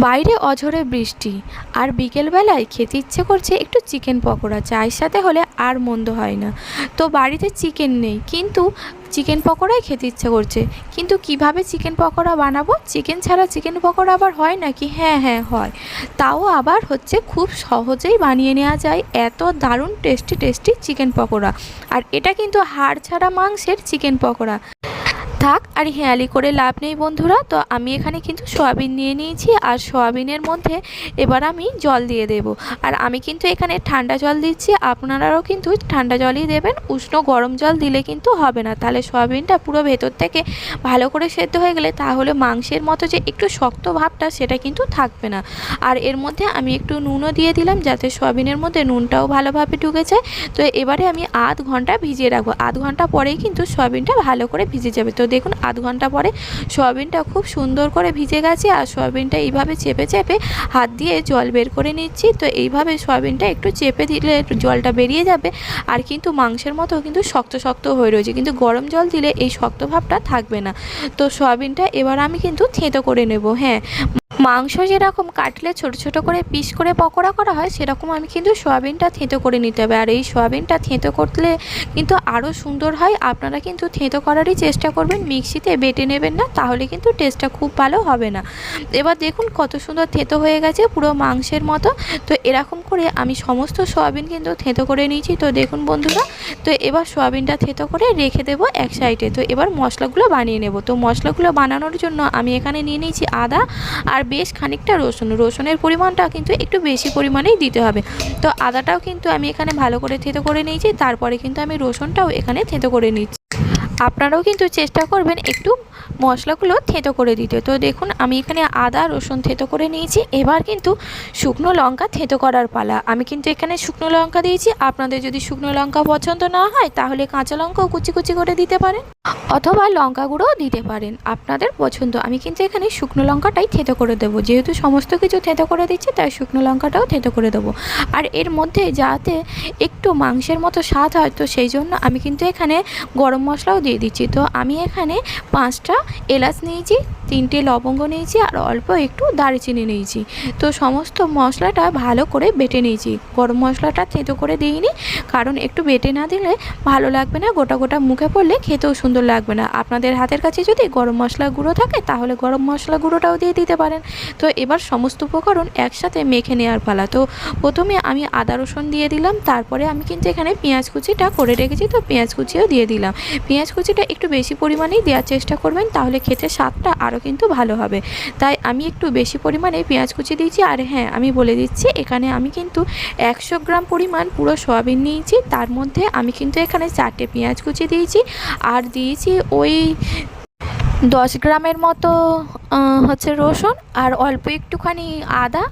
বাইরে অঝরে বৃষ্টি, আর বিকেলবেলায় খেতে ইচ্ছে করছে একটু চিকেন পকোড়া, চায়ের সাথে হলে আর মন্দ হয় না। তো বাড়িতে চিকেন নেই, কিন্তু চিকেন পকোড়াই খেতে ইচ্ছে করছে। কিন্তু কীভাবে চিকেন পকোড়া বানাবো? চিকেন ছাড়া চিকেন পকোড়া আবার হয় নাকি? হ্যাঁ হ্যাঁ হয়। তাও আবার হচ্ছে খুব সহজেই বানিয়ে নেওয়া যায় এত দারুণ টেস্টি টেস্টি চিকেন পকোড়া। আর এটা কিন্তু হাড় ছাড়া মাংসের চিকেন পকোড়া। থাক, আর হেয়ালি করে লাভ নেই বন্ধুরা। তো আমি এখানে কিন্তু সয়াবিন নিয়ে নিয়েছি, আর সয়াবিনের মধ্যে এবার আমি জল দিয়ে দেব। আর আমি কিন্তু এখানে ঠান্ডা জল দিচ্ছি, আপনারাও কিন্তু ঠান্ডা জলই দেবেন, উষ্ণ গরম জল দিলে কিন্তু হবে না। তাহলে সয়াবিনটা পুরো ভেতর থেকে ভালো করে সেদ্ধ হয়ে গেলে তাহলে মাংসের মতো যে একটু শক্ত ভাবটা সেটা কিন্তু থাকবে না। আর এর মধ্যে আমি একটু নুনও দিয়ে দিলাম, যাতে সয়াবিনের মধ্যে নুনটাও ভালোভাবে ঢুকে যায় তো এবারে আমি আধ ঘণ্টা ভিজিয়ে রাখব। আধ ঘণ্টা পরেই কিন্তু সয়াবিনটা ভালো করে ভিজে যাবে। তো দেখুন আধ ঘণ্টা পরে সয়াবিনটা খুব সুন্দর করে ভিজে গেছে আর সয়াবিনটা এইভাবে চেপে চেপে হাত দিয়ে জল বের করে নিচ্ছি। তো এইভাবে সয়াবিনটা একটু চেপে দিলে জলটা বেরিয়ে যাবে আর কিন্তু মাংসের মতো কিন্তু শক্ত শক্ত হয়ে রয়েছে। কিন্তু গরম জল দিলে এই শক্ত ভাবটা থাকবে না। তো সয়াবিনটা এবার আমি কিন্তু থেঁতো করে নেব। হ্যাঁ। মাংস যেরকম কাটলে ছোট ছোট করে পিস করে পকোড়া করা হয়, সেরকম আমি কিন্তু সয়াবিনটা থেঁতো করে নিতে হবে। আর এই সয়াবিনটা থেঁতো করলে কিন্তু আরও সুন্দর হয়। আপনারা কিন্তু থেঁতো করারই চেষ্টা করবেন, মিক্সিতে বেটে নেবেন না, তাহলে কিন্তু টেস্টটা খুব ভালো হবে না। এবার দেখুন কত সুন্দর থেঁতো হয়ে গেছে পুরো মাংসের মতো। তো এরকম করে আমি সমস্ত সয়াবিন কিন্তু থেঁতো করে নিয়েছি। তো দেখুন বন্ধুরা, তো এবার সয়াবিনটা থেঁতো করে রেখে দেবো এক সাইডে। তো এবার মশলাগুলো বানিয়ে নেব। তো মশলাগুলো বানানোর জন্য আমি এখানে নিয়ে নিয়েছি আদা আর বেশ খানিকটা রসুন। রসুনের পরিমাণটা কিন্তু একটু বেশি পরিমাণেই দিতে হবে। তো আদাটাও কিন্তু আমি এখানে ভালো করে থেঁতো করে নিয়েছি, তারপরে কিন্তু আমি রসুনটাও এখানে থেঁতো করে নিচ্ছি। আপনারাও কিন্তু চেষ্টা করবেন একটু মশলাগুলো থেঁতো করে দিতে। তো দেখুন, আমি এখানে আদা, রসুন থেঁতো করে নিয়েছি। এবার কিন্তু শুকনো লঙ্কা থেঁতো করার পালা। আমি কিন্তু এখানে শুকনো লঙ্কা দিয়েছি। আপনাদের যদি শুকনো লঙ্কা পছন্দ না হয়, তাহলে কাঁচা লঙ্কাও কুচি কুচি করে দিতে পারেন অথবা লঙ্কা গুঁড়োও দিতে পারেন। আপনাদের পছন্দ। আমি কিন্তু এখানে শুকনো লঙ্কাটাই থেঁতো করে দেবো। যেহেতু সমস্ত কিছু থেঁতো করে দিচ্ছি, তাই শুকনো লঙ্কাটাও থেঁতো করে দেবো। আর এর মধ্যে যাতে একটু মাংসের মতো স্বাদ হয়, তো সেই জন্য আমি কিন্তু এখানে গরম মশলাও দিয়ে দিচ্ছি। তো আমি এখানে পাঁচটা এলাচ নিয়েছি, তিনটে লবঙ্গ নিয়েছি আর অল্প একটু দারচিনি নিয়েছি। তো সমস্ত মশলাটা ভালো করে বেটে নিয়েছি। গরম মশলাটা থেঁতো করে দিইনি, কারণ একটু বেটে না দিলে ভালো লাগবে না, গোটা গোটা মুখে পড়লে খেতেও সুন্দর লাগবে না। আপনাদের হাতের কাছে যদি গরম মশলা গুঁড়ো থাকে, তাহলে গরম মশলা গুঁড়োটাও দিয়ে দিতে পারেন। তো এবার সমস্ত উপকরণ একসাথে মেখে নেওয়ার পালা। তো প্রথমে আমি আদা রসুন দিয়ে দিলাম, তারপরে আমি কিন্তু এখানে পেঁয়াজ কুচিটা করে রেখেছি, তো পেঁয়াজ কুচিও দিয়ে দিলাম। পেঁয়াজ কুচিটা একটু বেশি পরিমাণেই দেওয়ার চেষ্টা করবেন তাহলে খেতে স্বাদটা আরও কিন্তু ভালো হবে। তাই আমি একটু বেশি পরিমাণে পেঁয়াজ কুচি দিয়েছি, আর হ্যাঁ আমি বলে দিচ্ছি, এখানে আমি কিন্তু একশো গ্রাম পরিমাণ পুরো সয়াবিন নিয়েছি, তার মধ্যে আমি কিন্তু এখানে চারটে পেঁয়াজ কুচি দিয়েছি, আর দিয়েছি ওই দশ গ্রামের মতো হচ্ছে রসুন আর অল্প একটুখানি আদা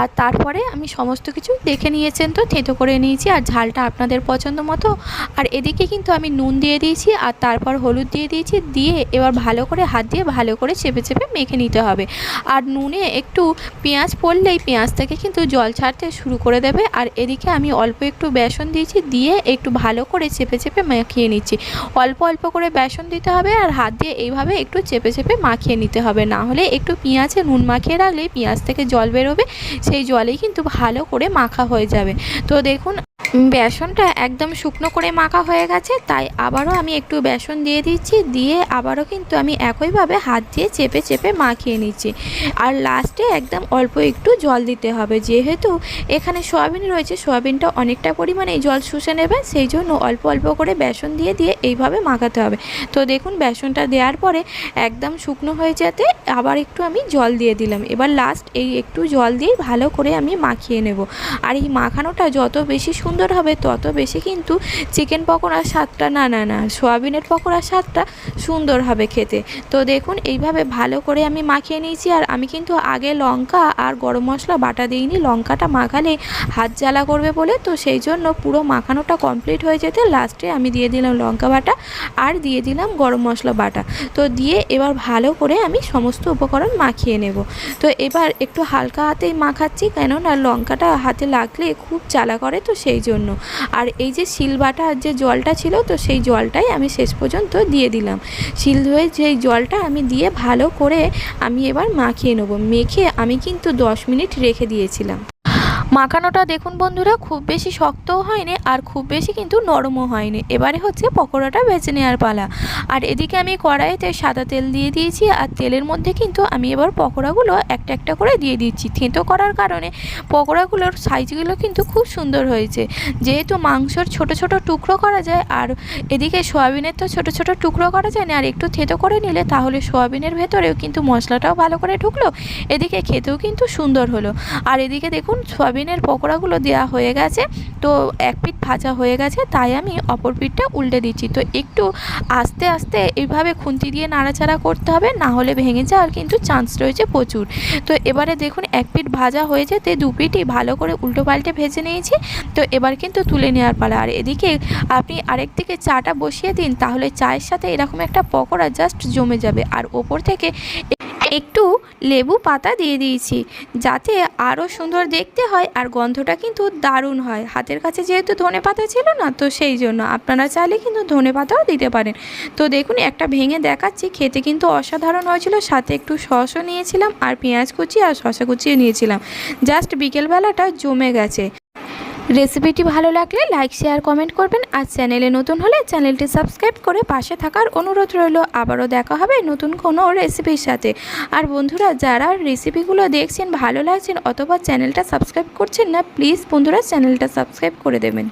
আর তারপরে আমি সমস্ত কিছু দেখে নিয়েছেন তো, থেঁতো করে নিয়েছি আর ঝালটা আপনাদের পছন্দ মতো। আর এদিকে কিন্তু আমি নুন দিয়ে দিয়েছি আর তারপর হলুদ দিয়ে দিয়েছি, দিয়ে এবার ভালো করে হাত দিয়ে ভালো করে চেপে চেপে মেখে নিতে হবে। আর নুনে একটু পেঁয়াজ পড়লেই পেঁয়াজ থেকে কিন্তু জল ছাড়তে শুরু করে দেবে। আর এদিকে আমি অল্প একটু বেসন দিয়েছি, দিয়ে একটু ভালো করে চেপে চেপে মাখিয়ে নিচ্ছি। অল্প অল্প করে বেসন দিতে হবে আর হাত দিয়ে এইভাবে একটু চেপে চেপে মাখিয়ে নিতে হবে না। হলে একটু পেঁয়াজে নুন মাখিয়ে রাখলে পেঁয়াজ থেকে জল বেরোবে, সেই জলেই কিন্তু ভালো করে মাখা হয়ে যাবে। তো দেখুন, বেসনটা একদম শুকনো করে মাখা হয়ে গেছে, তাই আবারও আমি একটু বেসন দিয়ে দিচ্ছি, দিয়ে আবারও কিন্তু আমি একইভাবে হাত দিয়ে চেপে চেপে মাখিয়ে নিচ্ছি। আর লাস্টে একদম অল্প একটু জল দিতে হবে, যেহেতু এখানে সয়াবিন রয়েছে, সয়াবিনটা অনেকটা পরিমাণে জল শুষে নেবে, সেই জন্য অল্প অল্প করে বেসন দিয়ে দিয়ে এইভাবে মাখাতে হবে। তো দেখুন, বেসনটা দেওয়ার পরে একদম শুকনো হয়ে যেতে আবার একটু আমি জল দিয়ে দিলাম। এবার লাস্ট এই একটু জল দিয়ে ভালো করে আমি মাখিয়ে নেব। আর এই মাখানোটা যত বেশি সুন্দর হবে, তত বেশি কিন্তু চিকেন পকোড়ার স্বাদটা, না না না, সোয়াবিনের পকোড়ার স্বাদটা সুন্দর হবে খেতে। তো দেখুন, এইভাবে ভালো করে আমি মাখিয়ে নিয়েছি। আর আমি কিন্তু আগে লঙ্কা আর গরম মশলা, বাটা দিইনি। লঙ্কাটা মাখালে হাত জ্বালা করবে বলে। তো সেই জন্য পুরো মাখানোটা কমপ্লিট হয়ে যেতে লাস্টে আমি দিয়ে দিলাম লঙ্কা বাটা আর দিয়ে দিলাম গরম মশলা, বাটা। তো দিয়ে এবার ভালো করে আমি সমস্ত উপকরণ মাখিয়ে নেব। তো এবার একটু হালকা হাতেই মাখাচ্ছি, কেননা লঙ্কাটা হাতে লাগলে খুব জ্বালা করে তো সেই জন্য। আর এই যে শিলবাটা যে জলটা ছিল, তো সেই জলটাই আমি শেষ পর্যন্ত দিয়ে দিলাম। শিল ধুয়ে যেই জলটা আমি দিয়ে ভালো করে আমি এবার মাখিয়ে নেব। মেখে আমি কিন্তু দশ মিনিট রেখে দিয়েছিলাম। মাখানোটা দেখুন বন্ধুরা, খুব বেশি শক্তও হয়নি আর খুব বেশি কিন্তু নরমও হয়নি। এবারে হচ্ছে পকোড়াটা ভেজে নেওয়ার পালা। আর এদিকে আমি কড়াইতে সাদা তেল দিয়ে দিয়েছি আর তেলের মধ্যে কিন্তু আমি এবার পকোড়াগুলো একটা একটা করে দিয়ে দিচ্ছি। থেঁতো করার কারণে পকোড়াগুলোর সাইজগুলো কিন্তু খুব সুন্দর হয়েছে। যেহেতু মাংসর ছোট ছোট টুকরো করা যায় আর এদিকে সোয়াবিনের তো ছোট ছোট টুকরো করা যায় না, আর একটু থেঁতো করে নিলে তাহলে সোয়াবিনের ভেতরেও কিন্তু মশলাটাও ভালো করে ঢুকলো, এদিকে খেতেও কিন্তু সুন্দর হলো। আর এদিকে দেখুন সয়াবিনের পকোড়াগুলো দেওয়া হয়ে গেছে। তো এক পিঠ ভাজা হয়ে গেছে, তাই আমি অপর পিঠটা উল্টে দিচ্ছি। তো একটু আস্তে আস্তে এইভাবে খুন্তি দিয়ে নাড়াচাড়া করতে হবে, না হলে ভেঙে যাওয়ার কিন্তু চান্স রয়েছে প্রচুর। তো এবারে দেখুন, এক পিঠ ভাজা হয়ে যেতে দু পিঠই ভালো করে উল্টো পাল্টে ভেজে নিয়েছি। তো এবার কিন্তু তুলে নেওয়ার পালা। আর এদিকে আপনি আরেক দিকে চাটা বসিয়ে দিন, তাহলে চায়ের সাথে এরকম একটা পকোড়া জাস্ট জমে যাবে। আর ওপর থেকে একটু লেবু পাতা দিয়ে দিয়েছি, যাতে আরও সুন্দর দেখতে হয় আর গন্ধটা কিন্তু দারুণ হয়। হাতের কাছে যেহেতু ধনে পাতা ছিল না, তো সেই জন্য আপনারা চাইলে কিন্তু ধনে পাতাও দিতে পারেন। তো দেখুন, একটা ভেঙে দেখাচ্ছি, খেতে কিন্তু অসাধারণ হয়েছিল। সাথে একটু সসও নিয়েছিলাম আর পেঁয়াজ কুচি আর শসা কুচিও নিয়েছিলাম। জাস্ট বিকেলবেলাটা জমে গেছে। রেসিপিটি ভালো লাগলে লাইক, শেয়ার, কমেন্ট করবেন। আর চ্যানেলে নতুন হলে চ্যানেলটি সাবস্ক্রাইব করে পাশে থাকার অনুরোধ রইল। আবারও দেখা হবে নতুন কোনো রেসিপির সাথে। আর বন্ধুরা, যারা রেসিপিগুলো দেখছেন, ভালো লাগছেন, অথবা চ্যানেলটা সাবস্ক্রাইব করছেন না, প্লিজ বন্ধুরা, চ্যানেলটা সাবস্ক্রাইব করে দেবেন।